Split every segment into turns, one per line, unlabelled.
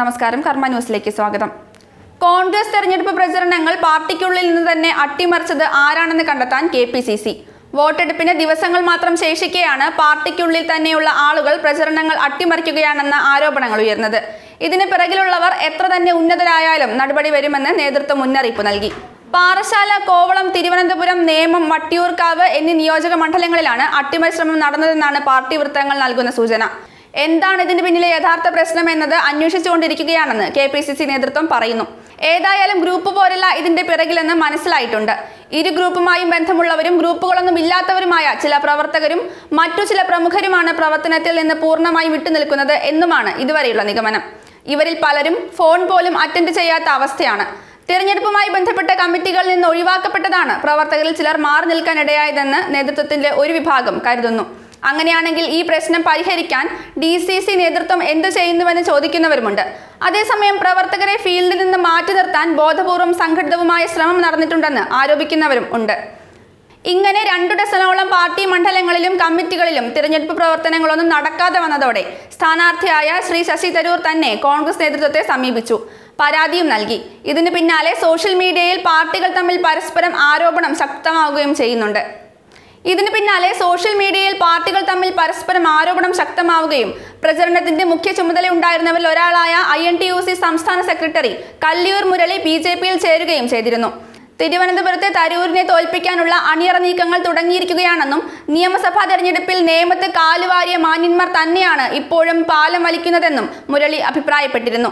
നമസ്കാരം കർമ്മ ന്യൂസിലേക്ക് സ്വാഗതം. കോൺഗ്രസ് തെരഞ്ഞെടുപ്പ് പ്രചരണങ്ങൾ പാർട്ടിക്കുള്ളിൽ നിന്ന് തന്നെ അട്ടിമറിച്ചത് ആരാണെന്ന് കണ്ടെത്താൻ കെ പി സി സി. വോട്ടെടുപ്പിന് ദിവസങ്ങൾ മാത്രം ശേഷിക്കെയാണ് പാർട്ടിക്കുള്ളിൽ തന്നെയുള്ള ആളുകൾ പ്രചരണങ്ങൾ അട്ടിമറിക്കുകയാണെന്ന ആരോപണങ്ങൾ ഉയർന്നത്. ഇതിന് പിറകിലുള്ളവർ എത്ര തന്നെ ഉന്നതരായാലും നടപടി വരുമെന്ന് നേതൃത്വം മുന്നറിയിപ്പ് നൽകി. പാറശാല കോവളം തിരുവനന്തപുരം നേമം വട്ടിയൂർക്കാവ് എന്നീ നിയോജക മണ്ഡലങ്ങളിലാണ് അട്ടിമറി ശ്രമം നടന്നതെന്നാണ് പാർട്ടി വൃത്തങ്ങൾ നൽകുന്ന സൂചന. എന്താണ് ഇതിന് പിന്നിലെ യഥാർത്ഥ പ്രശ്നം എന്നത് അന്വേഷിച്ചുകൊണ്ടിരിക്കുകയാണെന്ന് കെ പി സി സി നേതൃത്വം പറയുന്നു. ഏതായാലും ഗ്രൂപ്പ് പോരല്ല ഇതിന്റെ പിറകിലെന്ന് മനസ്സിലായിട്ടുണ്ട്. ഇരു ഗ്രൂപ്പുമായും ബന്ധമുള്ളവരും ഗ്രൂപ്പുകളൊന്നും ഇല്ലാത്തവരുമായ ചില പ്രവർത്തകരും മറ്റു ചില പ്രമുഖരുമാണ് പ്രവർത്തനത്തിൽ നിന്ന് പൂർണമായി വിട്ടുനിൽക്കുന്നത് എന്നുമാണ് ഇതുവരെയുള്ള നിഗമനം. ഇവരിൽ പലരും ഫോൺ പോലും അറ്റൻഡ് ചെയ്യാത്ത അവസ്ഥയാണ്. തിരഞ്ഞെടുപ്പുമായി ബന്ധപ്പെട്ട കമ്മിറ്റികളിൽ നിന്ന് ഒഴിവാക്കപ്പെട്ടതാണ് പ്രവർത്തകരിൽ ചിലർ മാറി നിൽക്കാനിടയായതെന്ന് നേതൃത്വത്തിന്റെ ഒരു വിഭാഗം കരുതുന്നു. അങ്ങനെയാണെങ്കിൽ ഈ പ്രശ്നം പരിഹരിക്കാൻ ഡി സി സി നേതൃത്വം എന്തു ചെയ്യുന്നുവെന്ന് ചോദിക്കുന്നവരുമുണ്ട്. അതേസമയം പ്രവർത്തകരെ ഫീൽഡിൽ നിന്ന് മാറ്റി നിർത്താൻ ബോധപൂർവം സംഘടിതവുമായ ശ്രമം നടന്നിട്ടുണ്ടെന്ന് ആരോപിക്കുന്നവരും ഉണ്ട്. ഇങ്ങനെ രണ്ടു ഡസനോളം പാർട്ടി മണ്ഡലങ്ങളിലും കമ്മിറ്റികളിലും തിരഞ്ഞെടുപ്പ് പ്രവർത്തനങ്ങളൊന്നും നടക്കാതെ വന്നതോടെ സ്ഥാനാർത്ഥിയായ ശ്രീ ശശി തരൂർ തന്നെ കോൺഗ്രസ് നേതൃത്വത്തെ സമീപിച്ചു. പരാതിയും നൽകി. ഇതിന് പിന്നാലെ സോഷ്യൽ മീഡിയയിൽ പാർട്ടികൾ തമ്മിൽ പരസ്പരം ആരോപണം ശക്തമാവുകയും ചെയ്യുന്നുണ്ട്. ഇതിന് പിന്നാലെ സോഷ്യൽ മീഡിയയിൽ തമ്മിൽ പരസ്പരം ആരോപണം ശക്തമാവുകയും പ്രചരണത്തിന്റെ മുഖ്യ ചുമതല ഉണ്ടായിരുന്നവരിൽ ഒരാളായ I N T U C സംസ്ഥാന secretary Kalliyoor Murali B J പിയിൽ ചേരുകയും ചെയ്തിരുന്നു. തിരുവനന്തപുരത്തെ തരൂരിനെ തോൽപ്പിക്കാനുള്ള അണിയറ നീക്കങ്ങൾ തുടങ്ങിയിരിക്കുകയാണെന്നും നിയമസഭാ തെരഞ്ഞെടുപ്പിൽ നേമത്ത് കാലുവാരിയ മാന്യന്മാർ തന്നെയാണ് ഇപ്പോഴും പാലം വലിക്കുന്നതെന്നും മുരളി അഭിപ്രായപ്പെട്ടിരുന്നു.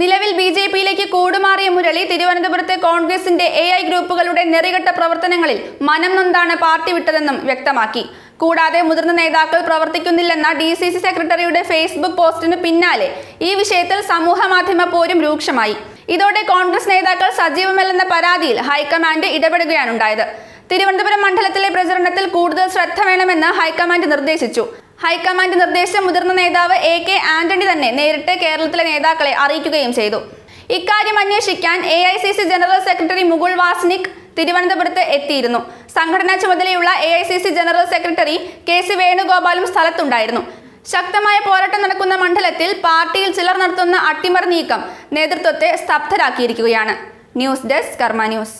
നിലവിൽ ബി ജെ പിയിലേക്ക് കൂടുമാറിയ മുരളി തിരുവനന്തപുരത്തെ കോൺഗ്രസിന്റെ എ ഐ ഗ്രൂപ്പുകളുടെ നെറികെട്ട പ്രവർത്തനങ്ങളിൽ മനം നൊന്താണ് പാർട്ടി വിട്ടതെന്നും വ്യക്തമാക്കി. കൂടാതെ മുതിർന്ന നേതാക്കൾ പ്രവർത്തിക്കുന്നില്ലെന്ന ഡി സി സി സെക്രട്ടറിയുടെ ഫേസ്ബുക്ക് പോസ്റ്റിന് പിന്നാലെ ഈ വിഷയത്തിൽ സമൂഹ മാധ്യമ പോരും രൂക്ഷമായി. ഇതോടെ കോൺഗ്രസ് നേതാക്കൾ സജീവമല്ലെന്ന പരാതിയിൽ ഹൈക്കമാൻഡ് ഇടപെടുകയാണുണ്ടായത്. തിരുവനന്തപുരം മണ്ഡലത്തിലെ പ്രചരണത്തിൽ കൂടുതൽ ശ്രദ്ധ വേണമെന്ന് ഹൈക്കമാൻഡ് നിർദ്ദേശിച്ചു. ഹൈക്കമാൻഡ് നിർദ്ദേശം മുതിർന്ന നേതാവ് എ കെ ആന്റണി തന്നെ നേരിട്ട് കേരളത്തിലെ നേതാക്കളെ അറിയിക്കുകയും ചെയ്തു. ഇക്കാര്യം അന്വേഷിക്കാൻ A general secretary Mukul Wasnik തിരുവനന്തപുരത്ത് എത്തിയിരുന്നു. സംഘടനാ ചുമതലയുള്ള A general secretary K C വേണുഗോപാലും സ്ഥലത്തുണ്ടായിരുന്നു. ശക്തമായ പോരാട്ടം നടക്കുന്ന മണ്ഡലത്തിൽ പാർട്ടിയിൽ ചിലർ നടത്തുന്ന അട്ടിമറി നീക്കം നേതൃത്വത്തെ സ്തബ്ധരാക്കിയിരിക്കുകയാണ്. News desk Karma news.